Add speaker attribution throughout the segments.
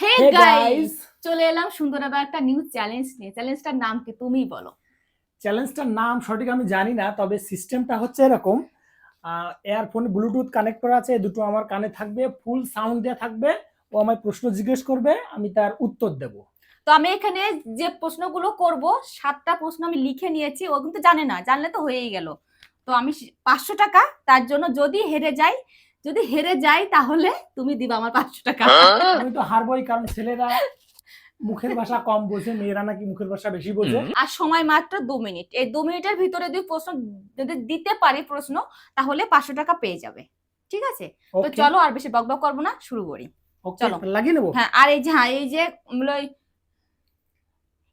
Speaker 1: Hey guys চলে এলাম সুন্দর আবার একটা নিউ চ্যালেঞ্জ নিয়ে। চ্যালেঞ্জটার নাম কি তুমিই বলো।
Speaker 2: চ্যালেঞ্জটার নাম সঠিক আমি জানি না তবে সিস্টেমটা হচ্ছে এরকম। এয়ারফোনে ব্লুটুথ কানেক্ট করা আছে দুটো আমার কানে থাকবে ফুল সাউন্ড দেওয়া থাকবে ও আমায় প্রশ্ন জিজ্ঞেস করবে আমি তার উত্তর দেব।
Speaker 1: তো আমি এখানে যে প্রশ্নগুলো করব সাতটা প্রশ্ন আমি লিখে নিয়েছি ও কিন্তু জানে না জানলে তো হয়েই গেল। তো আমি পাঁচশো টাকা তার জন্য যদি হেরে যাই যদি হেরে যাই তাহলে তুমি দিবা আমার পাঁচশো টাকা।
Speaker 2: আমি তো হারবই কারণ ছেলেরা মুখের ভাষা কম বোঝে মেয়েরা নাকি মুখের ভাষা বেশি বোঝে।
Speaker 1: আর সময় মাত্র দু মিনিট। এই দু মিনিটের ভিতরে যদি প্রশ্ন যদি দিতে পারি প্রশ্ন তাহলে পাঁচশো টাকা পেয়ে যাবে। ঠিক আছে? তো চলো আর বেশি বকবক করব না শুরু করি। চলো।
Speaker 2: লাগিয়ে নেব?
Speaker 1: হ্যাঁ আর এই যে হ্যাঁ এই যে ওই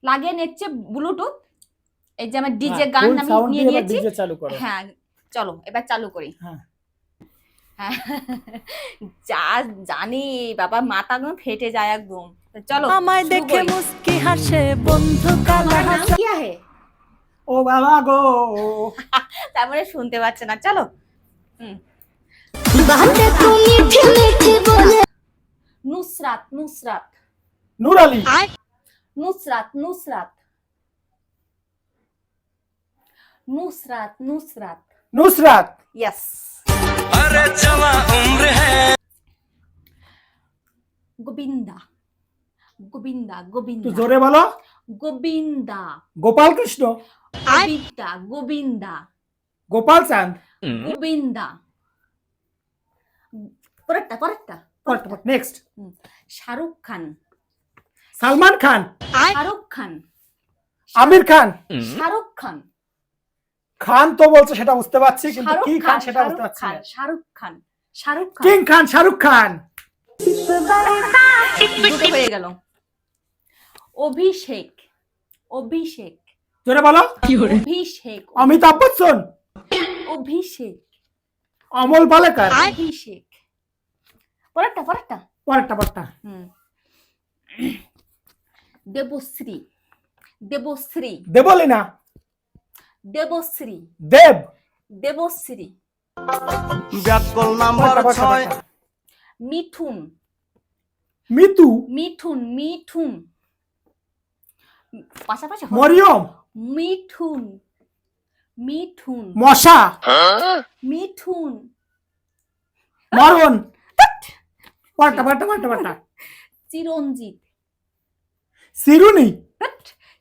Speaker 1: লাগিয়ে নিচ্ছে ব্লুটুথ এই যে আমার ডিজে
Speaker 2: হ্যাঁ,
Speaker 1: গান আমি নিয়ে নিয়েছি।
Speaker 2: চালু
Speaker 1: হ্যাঁ চলো এবার চালু করি।
Speaker 2: হ্যাঁ।
Speaker 1: হ্যাঁ। যা জানি বাবা মাথা একদম ফেটে যায় একদম। চলো
Speaker 3: আমায় দেখে মুস্কি হাসে বন্ধু কালা
Speaker 2: ও বাবা গো।
Speaker 1: তারপরে মানে শুনতে পাচ্ছে না চলো। নুসরাত নুসরাত।
Speaker 2: নুরালি।
Speaker 1: নুসরাত নুসরাত। নুসরাত নুসরাত।
Speaker 2: নুসরাত।
Speaker 1: ইয়াস
Speaker 4: আরে চলা উম্র হ্যায়
Speaker 1: গোবিন্দা। গোবিন্দা গোবিন্দা।
Speaker 2: জোরে বলো।
Speaker 1: গোবিন্দা।
Speaker 2: গোপাল কৃষ্ণ।
Speaker 1: গোবিন্দা গোবিন্দা।
Speaker 2: গোপাল চাঁদ।
Speaker 1: গোবিন্দা। পরেরটা পরেরটা
Speaker 2: নেক্সট
Speaker 1: শাহরুখ খান।
Speaker 2: সালমান খান।
Speaker 1: শাহরুখ খান।
Speaker 2: আমির খান।
Speaker 1: শাহরুখ খান।
Speaker 2: খান তো বলছে সেটা বুঝতে পারছি কিন্তু কি
Speaker 1: খান
Speaker 2: সেটা বুঝতে পারছি না।
Speaker 1: শাহরুখ খান শাহরুখ খান।
Speaker 2: কিং খান শাহরুখ খান।
Speaker 1: দুটো হয়ে গেল। অভিষেক অভিষেক।
Speaker 2: জোরে বলো।
Speaker 1: অভিষেক
Speaker 2: অমিতাভ বচ্চন।
Speaker 1: অভিষেক।
Speaker 2: অমল পালেকার।
Speaker 1: অভিষেক। পরেরটা পরেরটা।
Speaker 2: পরেরটা পরেরটা।
Speaker 1: হুম। দেবশ্রী দেবশ্রী।
Speaker 2: দেবলীনা।
Speaker 1: দেবশ্রী।
Speaker 2: দেব।
Speaker 1: দেবশ্রী।
Speaker 4: ব্যাকল নাম্বার ছয়।
Speaker 1: মিঠুন।
Speaker 2: মিতু।
Speaker 1: মিঠুন মিঠুন। পাশাপাশি
Speaker 2: মরিয়ম।
Speaker 1: মিঠুন। মিঠুন।
Speaker 2: মশা।
Speaker 1: মিঠুন।
Speaker 2: মরণ। পরেরটা পরেরটা পরেরটা পরেরটা
Speaker 1: চিরঞ্জিত।
Speaker 2: চিরুনি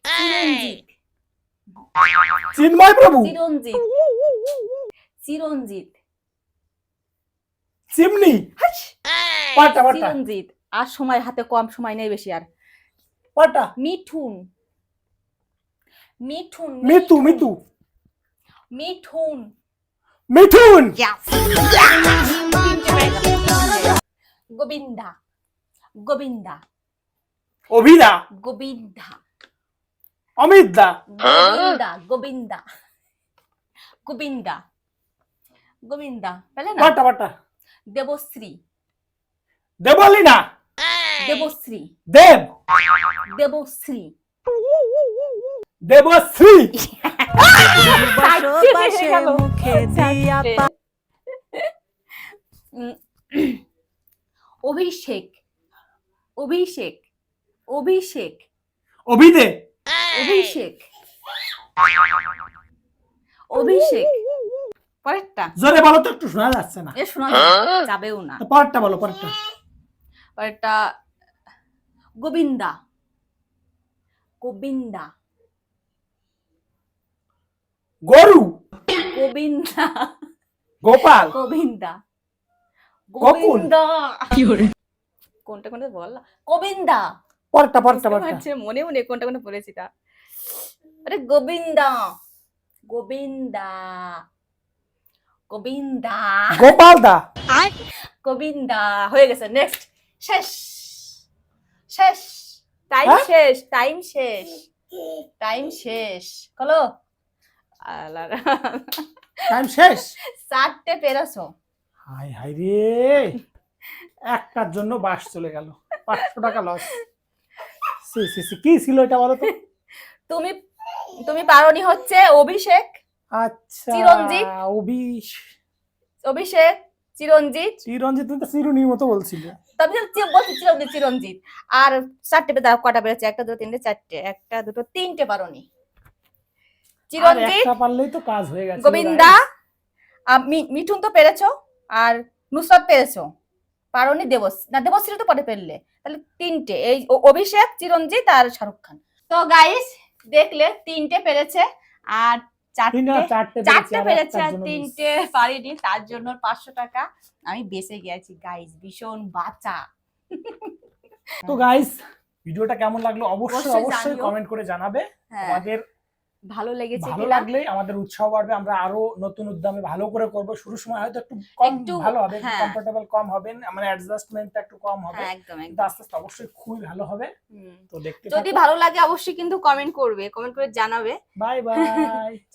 Speaker 1: চিরঞ্জিত।
Speaker 2: চিন্ময় প্রভু!
Speaker 1: চিরঞ্জিত। চিরঞ্জিত।
Speaker 2: চিমনি! পরেরটা পরেরটা
Speaker 1: চিরঞ্জিত। আর সময় হাতে কম সময় নেই বেশি আর।
Speaker 2: পরেরটা
Speaker 1: মিঠুন। মিঠুন
Speaker 2: মিতু মিতু
Speaker 1: মিঠুন।
Speaker 2: মিঠুন!
Speaker 1: গোবিন্দা। গোবিন্দা।
Speaker 2: অভিদা
Speaker 1: গোবিন্দা।
Speaker 2: অমিত দা
Speaker 1: গোবিন্দা গোবিন্দা। গোবিন্দা। গোবিন্দা পেলে না?
Speaker 2: পরেরটা পরেরটা
Speaker 1: দেবশ্রী।
Speaker 2: দেবলীনা।
Speaker 1: দেবশ্রী।
Speaker 2: দেব।
Speaker 1: দেবশ্রী।
Speaker 2: দেবশ্রী।
Speaker 1: অভিষেক। অভিষেক। অভিষেক।
Speaker 2: অভিদে।
Speaker 1: অভিষেক অভিষেক পরেরটা
Speaker 2: জোরে বলো তো একটু শোনা যাচ্ছে না
Speaker 1: এ শোনা যাবেও না
Speaker 2: পরেরটা বলো পরেরটা
Speaker 1: পরেরটা গোবিন্দা গোবিন্দা
Speaker 2: গরু
Speaker 1: গোবিন্দা
Speaker 2: গোপাল
Speaker 1: গোবিন্দা গোবিন্দা কোনটা কোনটা বললা গোবিন্দা
Speaker 2: পরেরটা পরেরটা
Speaker 1: বুঝতে
Speaker 2: পরেরটা
Speaker 1: পারছে, মনে মনে কোনটা কোনটা বলেছি তা আরে গোবিন্দা। গোবিন্দা। গোবিন্দা।
Speaker 2: গোপাল দা
Speaker 1: গোবিন্দা। হয়ে গেছে নেক্সট শেষ। শেষ। টাইম
Speaker 2: হ্যাঁ?
Speaker 1: শেষ টাইম শেষ। টাইম শেষ। হলো
Speaker 2: টাইম শেষ?
Speaker 1: চারটে পেরেছ।
Speaker 2: হাই হাই রে। একটার জন্য বাস চলে গেল। পাঁচশো টাকা লস সি সি সি কি ছিল এটা বলো তো?
Speaker 1: তুমি তুমি পারোনি হচ্ছে অভিষেক
Speaker 2: আচ্ছা
Speaker 1: চিরঞ্জিত।
Speaker 2: অভিষ
Speaker 1: অভিষেক চিরঞ্জিত।
Speaker 2: চিরঞ্জিত তুমি তো চিরুনির মতো বলছিলে।
Speaker 1: তবে তো বলছি চিরঞ্জিত চিরঞ্জিত। আর চারটে পে- দাঁড়াও, কটা একটা দুটো তিনটে চারটে একটা দুটো তিনটে পারোনি।
Speaker 2: আর
Speaker 1: চিরঞ্জিত
Speaker 2: একটা পারলেই তো কাজ হয়ে গেছে
Speaker 1: গোবিন্দা মি- মিঠুন তো পেরেছ আর নুসরাত পেরেছ। পারোনি দেবস না দেবশ্রী তো পরে পেরলে। তাহলে তিনটে। এই অভিষেক চিরঞ্জিত আর শাহরুখ খান। তো গাইস দেখলে তিনটে পেরেছে আর চারটে
Speaker 2: চারটে পেরেছে আর।
Speaker 1: তিনটে পারিনি তার জন্য পাঁচশো টাকা আমি বেঁচে গেছি গাইস ভীষণ বাঁচা
Speaker 2: তো গাইস ভিডিওটা কেমন লাগল? অবশ্যই
Speaker 1: অবশ্যই
Speaker 2: কমেন্ট করে জানাবে।
Speaker 1: হ্যাঁ।
Speaker 2: আমাদের
Speaker 1: ভালো লেগেছে
Speaker 2: ভালো লাগলে আমাদের উৎসাহ বাড়বে আমরা আরও নতুন উদ্যমে ভালো করে করব। শুরু সময় হয়তো একটু কম ভালো হবে
Speaker 1: হ্যাঁ।
Speaker 2: কমফোর্টেবল কম হবে মানে অ্যাডজাস্টমেন্টটা একটু কম হবে।
Speaker 1: হ্যাঁ একদম একদম।
Speaker 2: আস্তে আস্তে অবশ্যই খুবই ভালো হবে। তো দেখতে
Speaker 1: যদি ভালো লাগে অবশ্যই কিন্তু কমেন্ট করবে কমেন্ট করে জানাবে।
Speaker 2: Bye bye